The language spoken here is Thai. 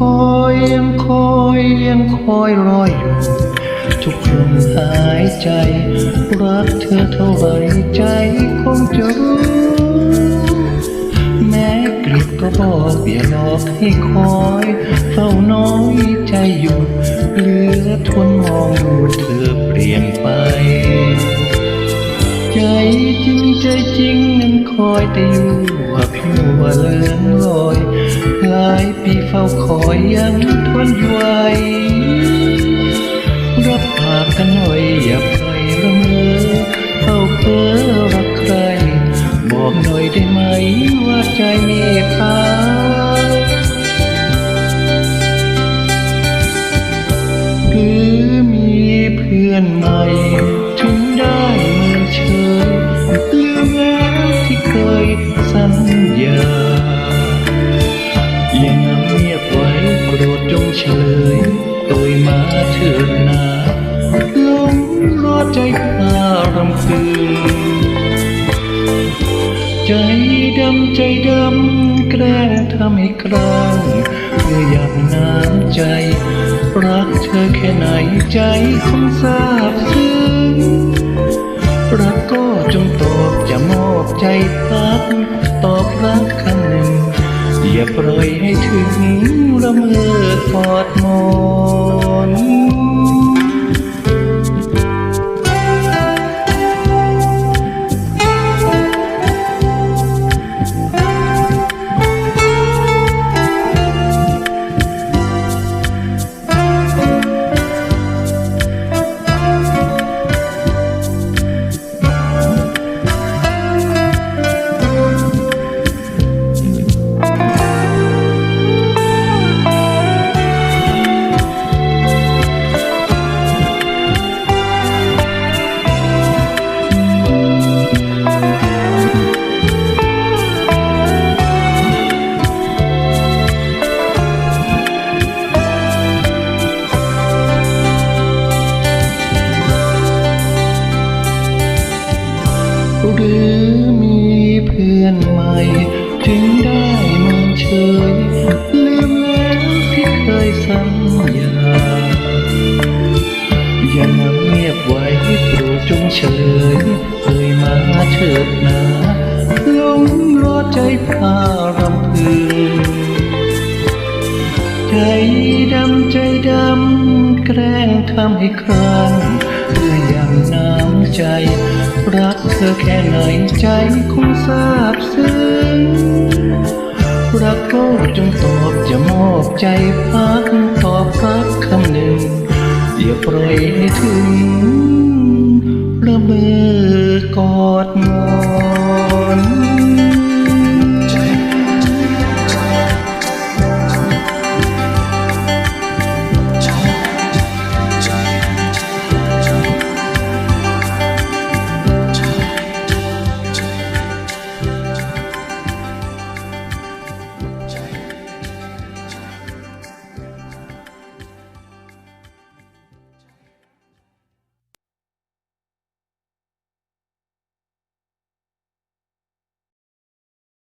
อยยังคอยยังคอยรออยู่ทุกลมหายใจ รักเธอเท่าไรใจคงจะรู้แม้กลิบก็บอกอย่าหลอกให้คอยเฝ้าน้อยใจอยู่เหลือทนมองดูเธอเปลี่ยนไป ใจจริงใจจริง คอยแต่อยู่ว่าผิวว่าเลือนลอยหลายปีเฝ้าคอยยังทนอยู่ไหวรับปากกันหน่อยอย่าปล่อยละเมอเฝ้าเพ้อรักใคร บอกหน่อยได้ไหมว่าใจมีค่าหรือมีเพื่อนใหม่ เถิดนาลงรอใจพารำพึงใจดำใจดำแกล้งทำให้กลางเพื่ออยากน้ำใจ รักเธอแค่ไหนใจคงทราบซึ้งรักก็จงตอบจะมอบใจพักตอบรักคำหนึ่ง อย่าปล่อยให้ถึงละเมอปอดมอน หรือมีเพื่อนใหม่จึงได้มินเฉย ลืมแล้วที่เคยสัญญา อย่านำเงียบไว้โปรดจงเฉลยเอ่ยมาเถิดนาหลงรอใจพารำพึงใจดำใจดำ แกล้งทำให้ครางเพื่ออย่างน้ำใจ รักเธอแค่ไหนใจคงทราบซึ้งรักโลกจงตอบจะมอบใจพักตอบรักคำหนึ่ง อย่าปล่อยให้ถึงระเบิดกอดมอ